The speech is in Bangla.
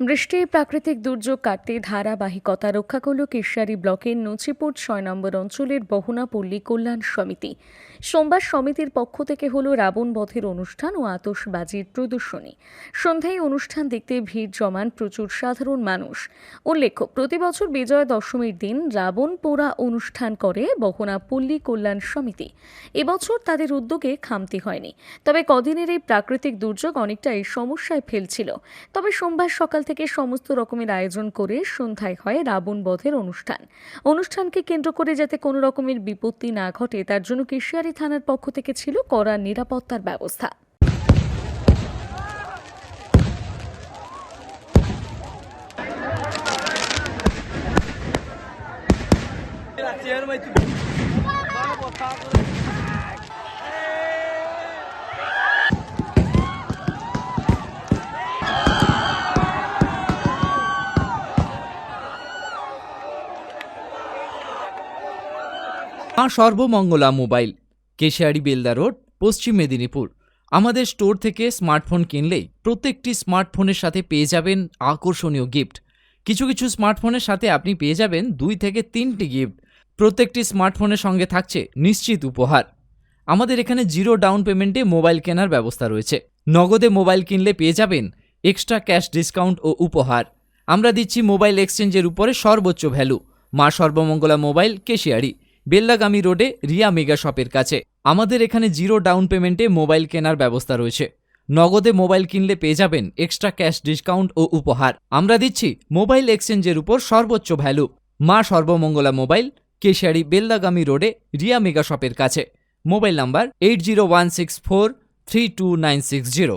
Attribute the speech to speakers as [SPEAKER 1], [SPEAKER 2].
[SPEAKER 1] বৃষ্টি, প্রাকৃতিক দুর্যোগ কাটতে ধারাবাহিকতা রক্ষা করল কেশিয়ারি ব্লকের নচিপুর ছয় নম্বর অঞ্চলের বহনা পল্লী কল্যাণ সমিতি। সোমবার সমিতির পক্ষ থেকে হল রাবণ বধের অনুষ্ঠান ও আতশবাজির প্রদর্শনী। সন্ধ্যায় অনুষ্ঠান দেখতে ভিড় জমান প্রচুর সাধারণ মানুষ। উল্লেখ্য, প্রতি বছর বিজয়া দশমীর দিন রাবণ পোড়া অনুষ্ঠান করে বহনা পল্লী কল্যাণ সমিতি। এবছর তাদের উদ্যোগে খামতি হয়নি। তবে কদিনের এই প্রাকৃতিক দুর্যোগ অনেকটাই সমস্যায় ফেলছিল। তবে সোমবার সকাল থেকে সমস্ত রকমের আয়োজন করে সন্ধ্যায় হয় রাবণ বধের অনুষ্ঠান। অনুষ্ঠানকে কেন্দ্র করে যাতে কোনো রকমের বিপত্তি না ঘটে, তার জন্য কেশিয়ারি থানার পক্ষ থেকে ছিল কড়া নিরাপত্তার ব্যবস্থা।
[SPEAKER 2] Maa Sarbamangala mobile, Keshiary Belda road, Paschim Medinipur. আমাদের স্টোর থেকে স্মার্টফোন কিনলেই প্রত্যেকটি স্মার্টফোনের সাথে পেয়ে যাবেন আকর্ষণীয় গিফট। কিছু কিছু স্মার্টফোনের সাথে আপনি পেয়ে যাবেন দুই থেকে তিনটি গিফট। প্রত্যেকটি স্মার্টফোনের সঙ্গে থাকছে নিশ্চিত উপহার। আমাদের এখানে জিরো ডাউন পেমেন্টে মোবাইল কেনার ব্যবস্থা রয়েছে। নগদে মোবাইল কিনলে পেয়ে যাবেন এক্সট্রা ক্যাশ ডিসকাউন্ট ও উপহার। আমরা দিচ্ছি মোবাইল এক্সচেঞ্জের উপরে সর্বোচ্চ ভ্যালু। মা সর্বমঙ্গলা মোবাইল, কেশিয়ারি। বেল্লাগামী রোডে রিয়া মেগা শপের কাছে। আমাদের এখানে জিরো ডাউন পেমেন্টে মোবাইল কেনার ব্যবস্থা রয়েছে। নগদে মোবাইল কিনলে পেয়ে যাবেন এক্সট্রা ক্যাশ ডিসকাউন্ট ও উপহার। আমরা দিচ্ছি মোবাইল এক্সচেঞ্জের উপর সর্বোচ্চ ভ্যালু। মা সর্বমঙ্গলা মোবাইল, কেশিয়ারি বেল্লাগামী রোডে রিয়া মেগা শপের কাছে। Mobile number eight zero one six four three two nine six zero.